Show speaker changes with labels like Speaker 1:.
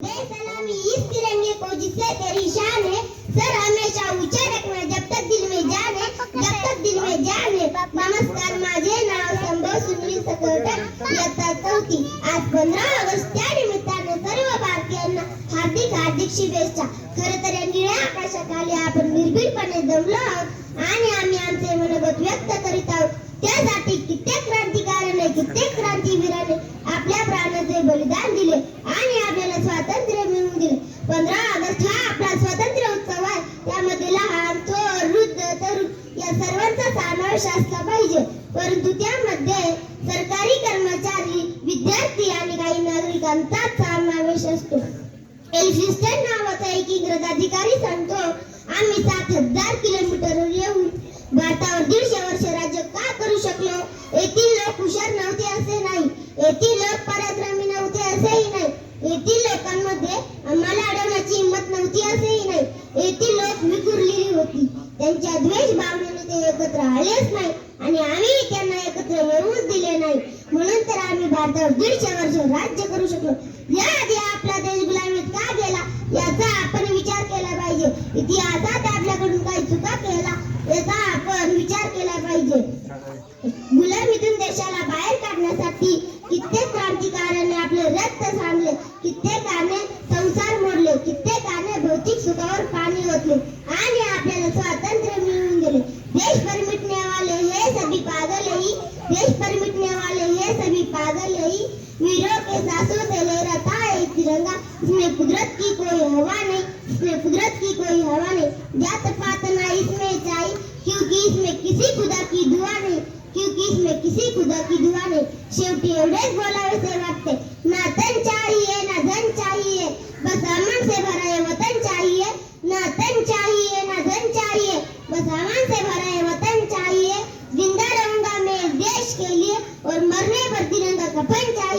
Speaker 1: सलामी इस तिरंगे को जिससे तेरी शान है सर हमेशा ऊंचा रखना जब तक दिल में जान है जब तक दिल में जान है। नमस्कार माझे नाव संभव सुनील सकळकर इयत्ता चौथी आज पंधरा ऑगस्ट त्या निमित्ताने सर्व भारतीयांना हार्दिक हार्दिक शुभेच्छा। खर तर या निळ्या आकाशाखाली आपण निर्भीडपणे जमलो आहोत आणि आम्ही आमचे मनोगत व्यक्त करीत आहोत. त्यासाठी कित्येक क्रांतिकारकाने कित्येक क्रांतीवीरांनी आपल्या प्राणाचे बलिदान दिले आणि आपल्याला स्वातंत्र्य मिळवून दिले पंधरा ऑगस्ट हा आपला स्वातंत्र्य उत्सव आहे. त्यामध्ये लहान थोर वृद्ध तरुण या सर्वांचा समावेश असला पाहिजे. परंतु त्यामध्ये सरकारी कर्मचारी विद्यार्थी आणि काही नागरिकांचा समावेश असतो. एल्फिस्टन नावाचा एक इंग्रज अधिकारी सांगतो आम्ही सात हजार किलोमीटरवर येऊन भारतावर दीडशे वर्ष राज्य का करू शकलो? येथील लोक हुशार नव्हते असे नाही. येथील लोक पराक्रमी नव्हते असेही नाही. येथील लोकांमध्ये आम्हाला अडवण्याची हिंमत नव्हती असेही नाही येथील लोक विखुरलेली होती त्यांच्या द्वेष भावनेने ते एकत्र आलेच नाही आणि आम्ही त्यांना एकत्र येऊच दिले नाही. म्हणून तर आम्ही भारतावर दीडशे वर्ष राज्य करू शकलो. याआधी आपला देश गुलामीत का गेला? याचा आपण विचार केला पाहिजे. इतिहासात आपल्याकडून काही चुका केला याचा आपण विचार केला पाहिजे. गुलामीतून देशाला बाहेर काढण्यासाठी कित्येक क्रांतिकारकांनी आपले रक्त सांडले कित्येकाने संसार मोडले कित्येकाने भौतिक सुखावर पाणी ओतले. देश पर मिटने वाले ये सभी पागल ही। वीरों के सांसों से लहराता है तिरंगा इसमें कुदरत की कोई हवा नहीं इसमें कुदरत की कोई हवा नहीं। जात पात ना इसमें चाहिए क्योंकि इसमें किसी खुदा की दुआ नहीं, क्योंकि इसमें किसी खुदा की दुआ नहीं। शेवटी एवढेच बोलावेसे वाटते ना तन चाहिए, ना धन चाहिए। बस repente